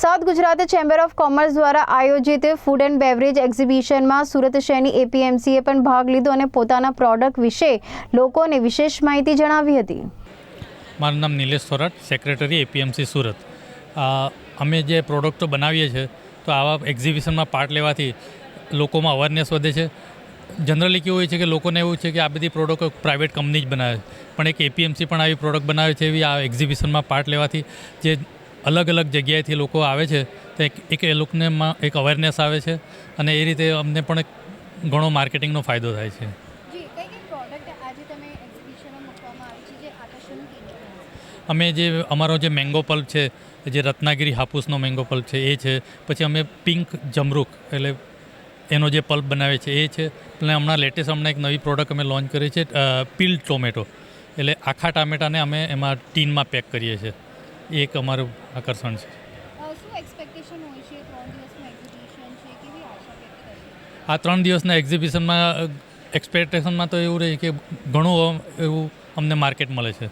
South Gujarat chamber of commerce દ્વારા આયોજિત food and beverage એક્ઝિબિશનમાં સુરત શહેરની એપીએમસીએ પણ ભાગ લીધો અને પોતાના પ્રોડક્ટ વિશે લોકોને વિશેષ માહિતી જણાવી હતી. મારું નામ નિલેશ થોરાટ સેક્રેટરી એપીએમસી સુરત. અમે જે પ્રોડક્ટો બનાવીએ છીએ, તો આવા એક્ઝિબિશનમાં પાર્ટ લેવાથી લોકોમાં અવેરનેસ વધે છે. જનરલી કેવું હોય છે કે લોકોને એવું છે કે આ બધી પ્રોડક્ટ પ્રાઇવેટ કંપની જ બનાવે છે. પણ એક એપીએમસી પણ આવી પ્રોડક્ટ બનાવે છે એવી આ એક્ઝિબિશનમાં પાર્ટ લેવાથી જે અલગ અલગ જગ્યાએથી લોકો આવે છે તો એક એક એ લોકોનેમાં એક અવેરનેસ આવે છે અને એ રીતે અમને પણ ઘણો માર્કેટિંગનો ફાયદો થાય છે. અમે જે અમારો જે મેંગો પલ્પ છે જે રત્નાગીરી હાપુસનો મેંગો પલ્પ છે એ છે. પછી અમે પિંક જમરૂક એટલે એનો જે પલ્પ બનાવે છે એ છે. અને હમણાં લેટેસ્ટ હમણાં એક નવી પ્રોડક્ટ અમે લોન્ચ કરી છે પીલ ટોમેટો એટલે આખા ટામેટાને અમે એમાં ટીનમાં પેક કરીએ છીએ. એ એક અમારું આકર્ષણ છે. આ ત્રણ દિવસના એક્ઝિબિશનમાં એક્સપેક્ટેશનમાં તો એવું રહે કે ઘણું એવું અમને માર્કેટ મળે છે.